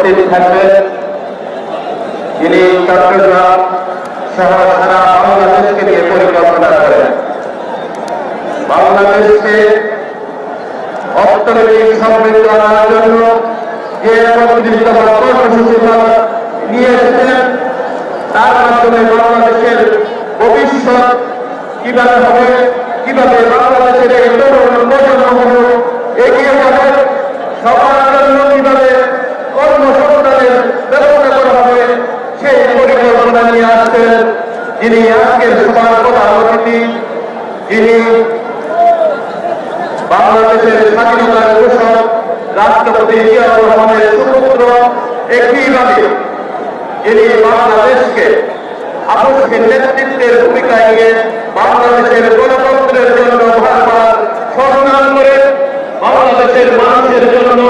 উপস্থিত থাকবেন যিনি চট্টগ্রাম সহ সারা বাংলাদেশকে নিয়ে পরিকল্পনা করেন। বাংলাদেশকে অর্থনৈতিক সমৃদ্ধ আনার জন্য যে কর্মসূচি নিয়ে এসেছেন তার মাধ্যমে বাংলাদেশের ভবিষ্যৎ কীভাবে হবে, কীভাবে বাংলাদেশের এই তরুণ প্রজন্মগুলো এগিয়ে যাবে সবার জন্য কীভাবে কর্মসংস্থানের ব্যবস্থা করা হবে সেই পরিকল্পনা নিয়ে আসছেন যিনি আজকের সবার প্রধান অতিথি যিনি বাংলাদেশের স্বাধীনতার ঘোষক, রাষ্ট্রপতি জিয়াউর রহমানের সুপুত্র, একইভাবে যিনি বাংলাদেশকে আপসের নেতৃত্বের ভূমিকা নিয়ে বাংলাদেশের গণতন্ত্রের জন্য বারবার সংগ্রাম করে বাংলাদেশের মানুষের জন্য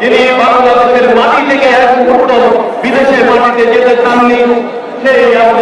যিনি বাংলাদেশের মাটি থেকে এক মুহূর্ত বিদেশের মাটিতে যেতে চাননি, সেই আমাদের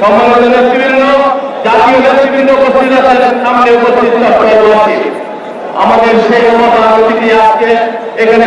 সম্মানিত নেতৃবৃন্দ জাতীয় নেতৃবৃন্দ উপস্থিত আছেন সামনে আমাদের সেই অতিথি আজকে এখানে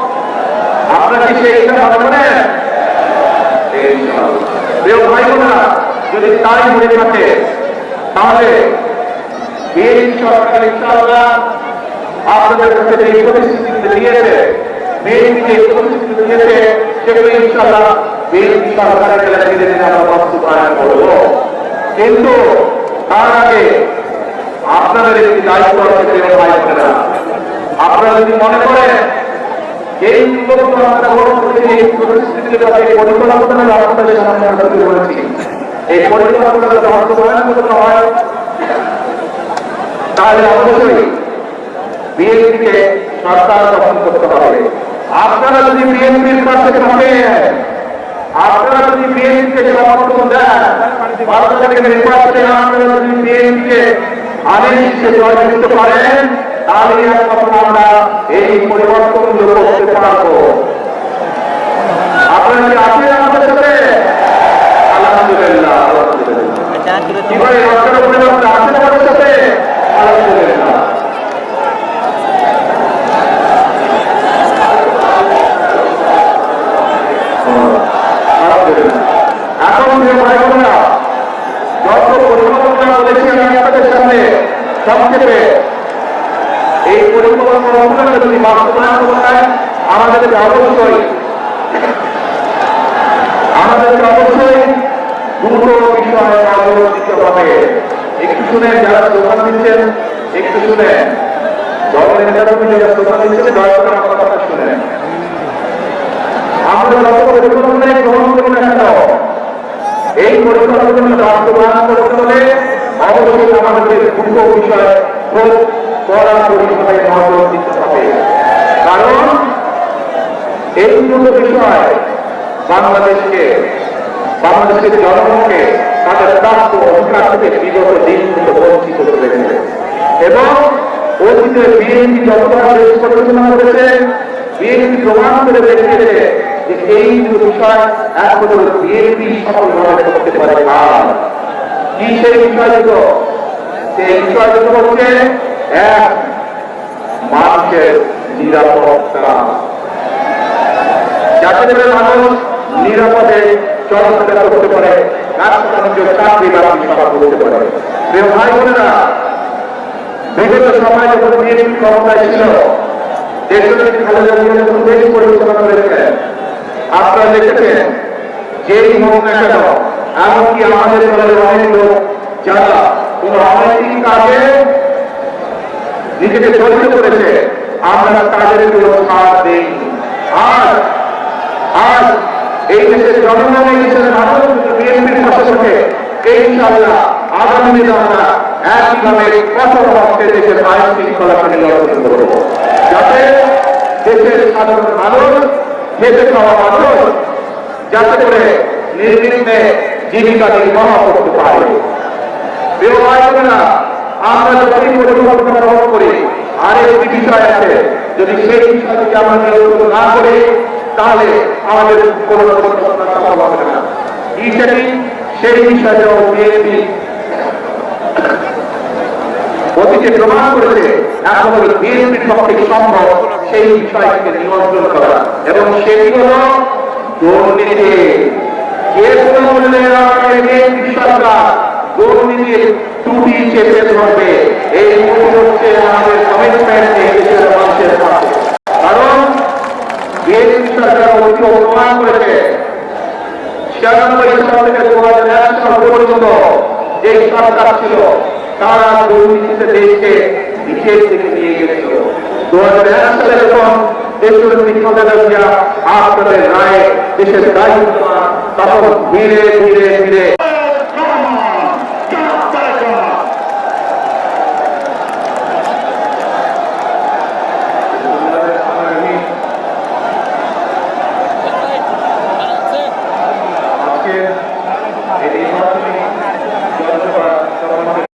আপনারা কি সেই প্রিয় ভাই বোনেরা, যদি তাই হয়ে থাকে, তাহলে বিএনপি সরকার ইনশাআল্লাহ আপনাদের কাছে যে প্রতিশ্রুতি দিয়েছে বিএনপি প্রতিশ্রুতি দিয়েছে সেগুলো ইনশাআল্লাহ আমরা বাস্তবায়ন করব। কিন্তু তার আগে আপনাদের একটি দায়িত্ব আছে, প্রিয় ভাই বোনেরা। আপনারা যদি মনে করেন এই পরিকল্পনা আমরা করেছি এই পরিস্থিতির সাথে পরিকল্পনা আপনাদের সামনে আমরা তুলে ধরেছি এই পরিকল্পনা বাস্তবায়ন করতে হয়, তাহলে অবশ্যই বিএনপিকে সরকার গঠন করতে হবে। আপনারা যদি বিএনপির পাশে থাকেন আপনারা যদি বিএনপিকে সমর্থন দেন, বাংলাদেশের নির্বাচনে আপনারা যদি বিএনপিকে করতে পারেন, তাহলে আমরা এই পরিবর্তন করতে পারব আপনারা কি আছেন আমাদের সাথে আলহামদুলিল্লাহ আলহামদুলিল্লাহ কি ভাই রক্ষার পরিবর্তন আছেন আমাদের সাথে আলহামদুলিল্লাহ আলহামদুলিল্লাহ এখন যে ভাই বোনেরা যত পরিকল্পনা বলেছি আমি আপনাদের সামনে সংক্ষেপে এই পরিকল্পনা যদি বাস্তবায়ন করতে অবশ্যই, আমাদেরকে অবশ্যই দুটো বিষয়ে নজর দিতে হবে। একটু শুনে যারা একটু শুনে। গ্রহণ কেন? এই পরিকল্পনা বাস্তবায়ন করতে হলে অবশ্যই আমাদের দুটো বিষয় কড়া নজর দিতে হবে। কারণ এই দুটো বিষয় বাংলাদেশকে, বাংলাদেশের জনগণকে তাদের প্রাপ্ত অধিকার থেকে বিগত বঞ্চিত এবং অতীতে বিএনপি যতবার করেছে, বিএনপি প্রমাণ করে দেখিয়েছে যে এই বিষয় বিএনপি করতে পারে না। কি সেই সেই হচ্ছে এক মানুষের নিরাপত্তা। যাতে করে মানুষ নিরাপদে চলাফেরা করতে পারে বিগত সময় যখন বিএনপি ক্ষমতায় ছিল দেশনেত্রী খালেদা জিয়া যখন দেশ পরিচালনা করেছেন আপনারা দেখেছেন, যেই হোক না কেন এমনকি আমাদের দলের অনেক লোক যারা কোন অনৈতিক কাজে নিজেকে জড়িত করেছে, আমরা তাদের কোনো ছাড় দেই আর আজ এই দেশের জনগণ দেশের মানুষ বিএনপির এই ইনশাআল্লাহ আগামী দিনে আমরা একইভাবে কঠোর হস্তে দেশের আইন শৃঙ্খলাকে নিয়ন্ত্রণ করব। যাতে দেশের সাধারণ মানুষ খেতে খাওয়া মানুষ যাতে করে নির্বিঘ্নে জীবিকা নির্বাহ করতে পারে। আমরা যদি গ্রহণ করি, আর একটি বিষয় আছে, যদি সেই আমরা নিয়ন্ত্রণ না করি, তাহলে আমাদের কোনো পরিকল্পনা না। প্রমাণ করেছে এখন বিএনপির পক্ষে সম্ভব সেই বিষয়টিকে নিয়ন্ত্রণ করা। এবং সেটি হল দুর্নীতি। যে কোনো মূল্যে আমাদের বিএনপি সরকার দুর্নীতির টুটি চেপে ধরবে, এই হচ্ছে আমাদের কমিটমেন্ট দেশের মানুষের সাথে কারণ বিএনপি সরকার অতীত প্রমাণ করেছে। ছিয়ানব্বই সাল থেকে দু হাজার এক সাল পর্যন্ত যে সরকার ছিল, তারা দুর্নীতিতে দেশকে নিচের থেকে নিয়ে গেছিল। দু হাজার এক সালে যখন দেশের জিয়া আপনাদের রায়ে দেশের দায়িত্ব তখন ধীরে ধীরে ধীরে